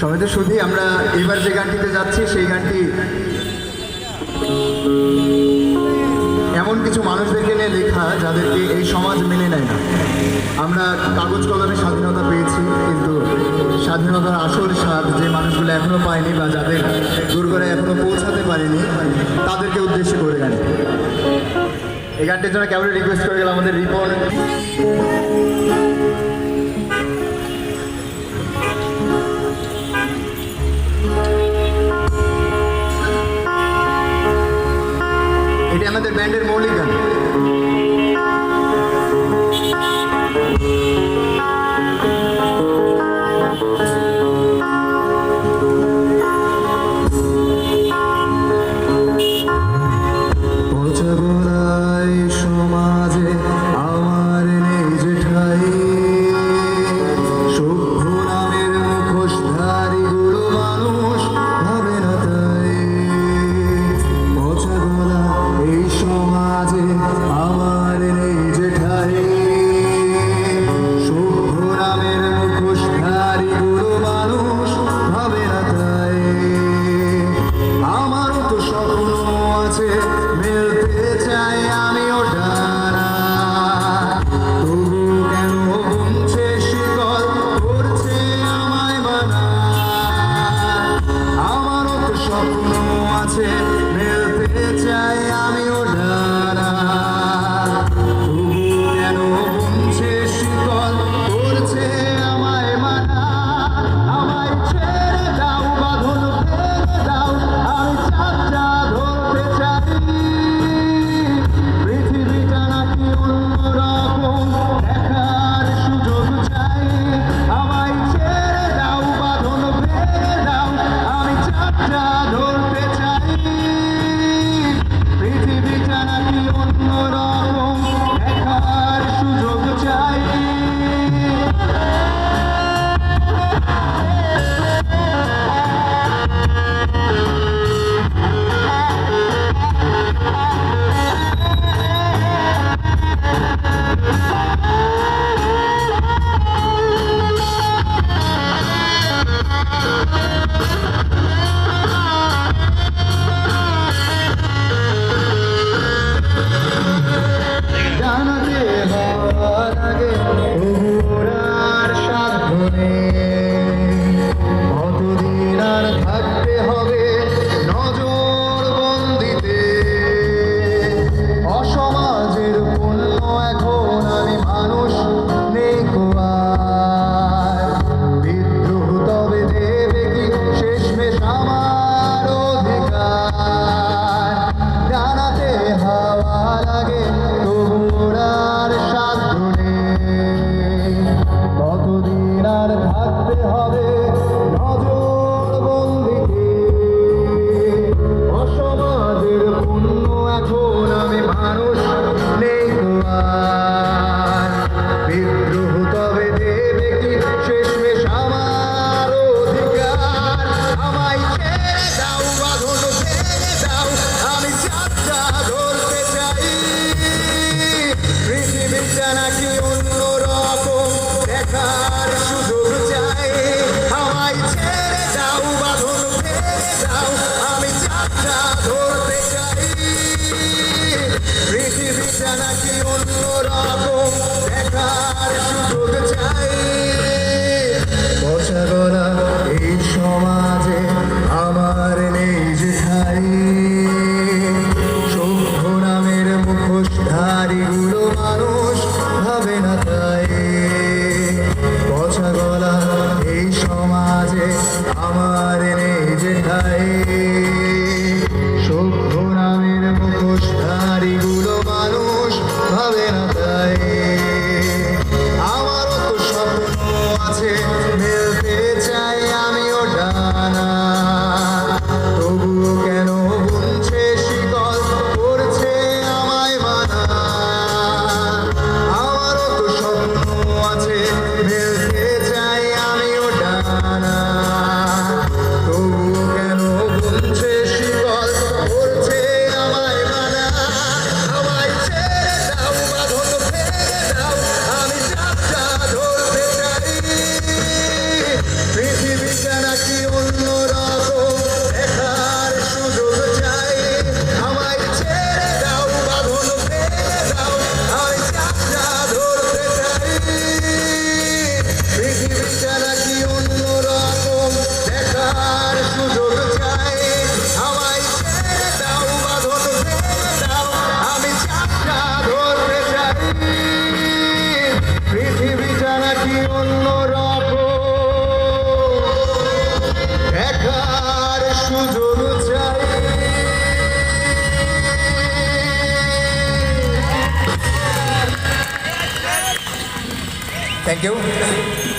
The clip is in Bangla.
সবাইদের শুধু আমরা এবার যে গানটিতে যাচ্ছি, সেই গানটি এমন কিছু মানুষদেরকে নিয়ে লেখা যাদেরকে এই সমাজ মেনে নেয় না। আমরা কাগজ কলমে স্বাধীনতা পেয়েছি, কিন্তু স্বাধীনতার আসল স্বাদ যে মানুষগুলো এখনও পায়নি বা যাদের দুর্গরা এখনও এখনও পৌঁছাতে পারেনি, তাদেরকে উদ্দেশ্য করে গান এই গানটির জন্য কেমন রিকোয়েস্ট করে গেলাম আমাদের রিপোর্ট আমাদের ব্যান্ডের মৌলিক আপনার থাকতে হবে। আছে Thank you.